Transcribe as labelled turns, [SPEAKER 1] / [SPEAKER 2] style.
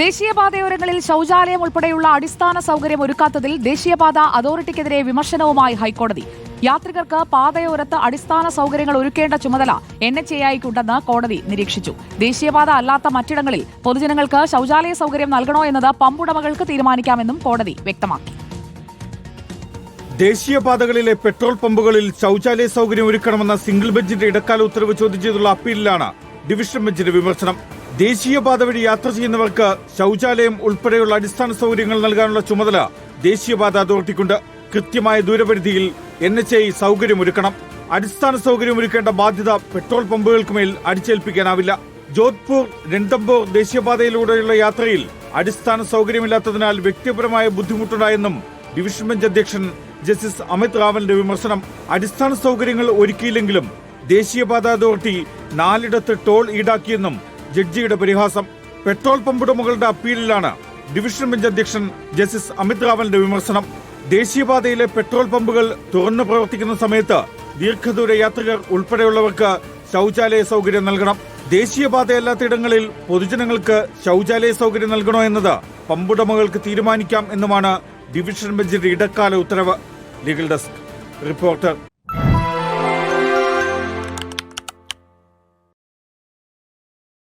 [SPEAKER 1] ദേശീയപാതയോരങ്ങളിൽ ശൌചാലയം ഉൾപ്പെടെയുള്ള അടിസ്ഥാന സൗകര്യം ഒരുക്കാത്തതിൽ ദേശീയപാത അതോറിറ്റിക്കെതിരെ വിമർശനവുമായി ഹൈക്കോടതി. യാത്രികർക്ക് പാതയോരത്ത് അടിസ്ഥാന സൗകര്യങ്ങൾ ഒരുക്കേണ്ട ചുമതല എൻ എച്ച് എ ഐക്കുണ്ടെന്ന് കോടതി നിരീക്ഷിച്ചു. ദേശീയപാത അല്ലാത്ത മറ്റിടങ്ങളിൽ പൊതുജനങ്ങൾക്ക് ശൌചാലയ സൗകര്യം നൽകണോ എന്നത് പമ്പുടമകൾക്ക് തീരുമാനിക്കാമെന്നും കോടതി വ്യക്തമാക്കി.
[SPEAKER 2] ദേശീയപാതകളിലെ പെട്രോൾ പമ്പുകളിൽ ശൌചാലയ സൗകര്യം ഒരുക്കണമെന്ന സിംഗിൾ ബെഞ്ചിന്റെ ഇടക്കാല ഉത്തരവ് ചോദ്യം ചെയ്തുള്ള അപ്പീലിലാണ് ഡിവിഷൻ ബെഞ്ചിന്റെ വിമർശനം. ദേശീയപാത വഴി യാത്ര ചെയ്യുന്നവർക്ക് ശൌചാലയം ഉൾപ്പെടെയുള്ള അടിസ്ഥാന സൗകര്യങ്ങൾ നൽകാനുള്ള ചുമതല ദേശീയപാത അതോറിറ്റിക്കുണ്ട്. കൃത്യമായ ദൂരപരിധിയിൽ എൻ എച്ച് ഐ സൗകര്യമൊരുക്കണം. അടിസ്ഥാന സൗകര്യമൊരുക്കേണ്ട ബാധ്യത പെട്രോൾ പമ്പുകൾക്ക് മേൽ അടിച്ചേൽപ്പിക്കാനാവില്ല. ജോധ്പൂർ രണ്ടംബോർ ദേശീയപാതയിലൂടെയുള്ള യാത്രയിൽ അടിസ്ഥാന സൗകര്യമില്ലാത്തതിനാൽ വ്യക്തിപരമായ ബുദ്ധിമുട്ടുണ്ടായെന്നും ഡിവിഷൻ ബെഞ്ച് അധ്യക്ഷൻ ജസ്റ്റിസ് അമിത് റാവലിന്റെ വിമർശനം. അടിസ്ഥാന സൗകര്യങ്ങൾ ഒരുക്കിയില്ലെങ്കിലും ദേശീയപാത അതോറിറ്റി നാലിടത്ത് ടോൾ ഈടാക്കിയെന്നും ജഡ്ജിയുടെ പരിഹാസം. പെട്രോൾ പമ്പുടമകളുടെ അപ്പീലിലാണ് ഡിവിഷൻ ബെഞ്ച് അധ്യക്ഷൻ ജസ്റ്റിസ് അമിത് റാവലിന്റെ വിമർശനം. ദേശീയപാതയിലെ പെട്രോൾ പമ്പുകൾ തുറന്നു പ്രവർത്തിക്കുന്ന സമയത്ത് ദീർഘദൂര യാത്രികർ ഉൾപ്പെടെയുള്ളവർക്ക് ശൌചാലയ സൗകര്യം നൽകണം. ദേശീയപാതയല്ലാത്തയിടങ്ങളിൽ പൊതുജനങ്ങൾക്ക് ശൌചാലയ സൗകര്യം നൽകണോ എന്നത് പമ്പുടമകൾക്ക് തീരുമാനിക്കാം എന്നുമാണ് ഡിവിഷൻ ബെഞ്ചിന്റെ ഇടക്കാല ഉത്തരവ്. Legal desk. റിപ്പോർട്ടർ